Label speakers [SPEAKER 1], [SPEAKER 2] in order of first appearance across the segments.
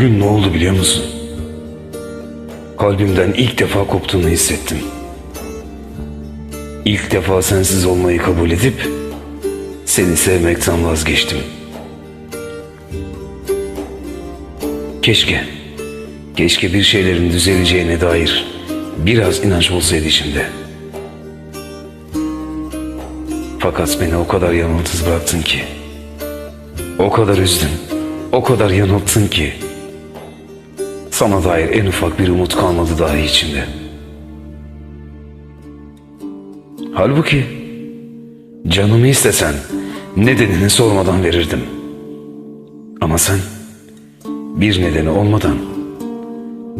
[SPEAKER 1] Bugün ne oldu biliyor musun? Kalbimden ilk defa koptuğunu hissettim. İlk defa sensiz olmayı kabul edip seni sevmekten vazgeçtim. Keşke, keşke bir şeylerin düzeleceğine dair biraz inanç olsaydı içimde. Fakat beni o kadar yanıltız bıraktın ki. O kadar üzdün, o kadar yanılttın ki. Sana dair en ufak bir umut kalmadı dahi içimde. Halbuki canımı istesen nedenini sormadan verirdim. Ama sen bir nedeni olmadan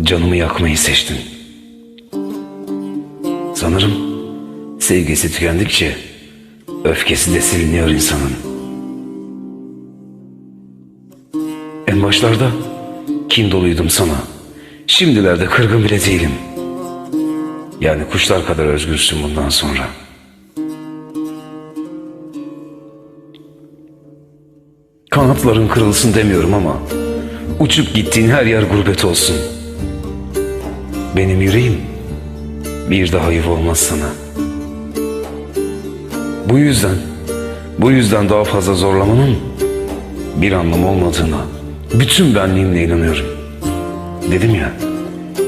[SPEAKER 1] canımı yakmayı seçtin. Sanırım sevgisi tükendikçe öfkesi de siliniyor insanın. En başlarda kin doluydum sana. Şimdilerde kırgın bile değilim. Yani kuşlar kadar özgürsün bundan sonra. Kanatların kırılsın demiyorum ama uçup gittiğin her yer gurbet olsun. Benim yüreğim bir daha yuva olmaz sana. Bu yüzden, bu yüzden daha fazla zorlamanın bir anlamı olmadığına bütün benliğimle inanıyorum. Dedim ya,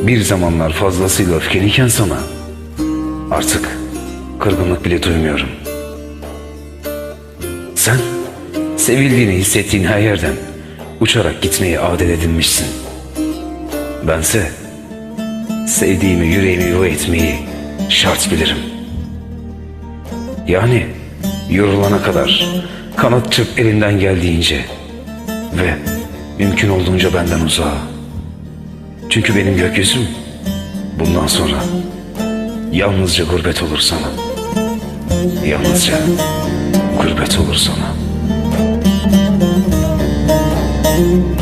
[SPEAKER 1] bir zamanlar fazlasıyla öfkeliyken sana artık kırgınlık bile duymuyorum. Sen sevildiğini hissettiğin her yerden uçarak gitmeyi adet edinmişsin. Bense sevdiğimi yüreğimi yuva etmeyi şart bilirim. Yani yorulana kadar kanat çırp elinden geldiğince ve mümkün olduğunca benden uzağa. Çünkü benim gökyüzüm bundan sonra yalnızca gurbet olur sana. Yalnızca gurbet olur sana. Müzik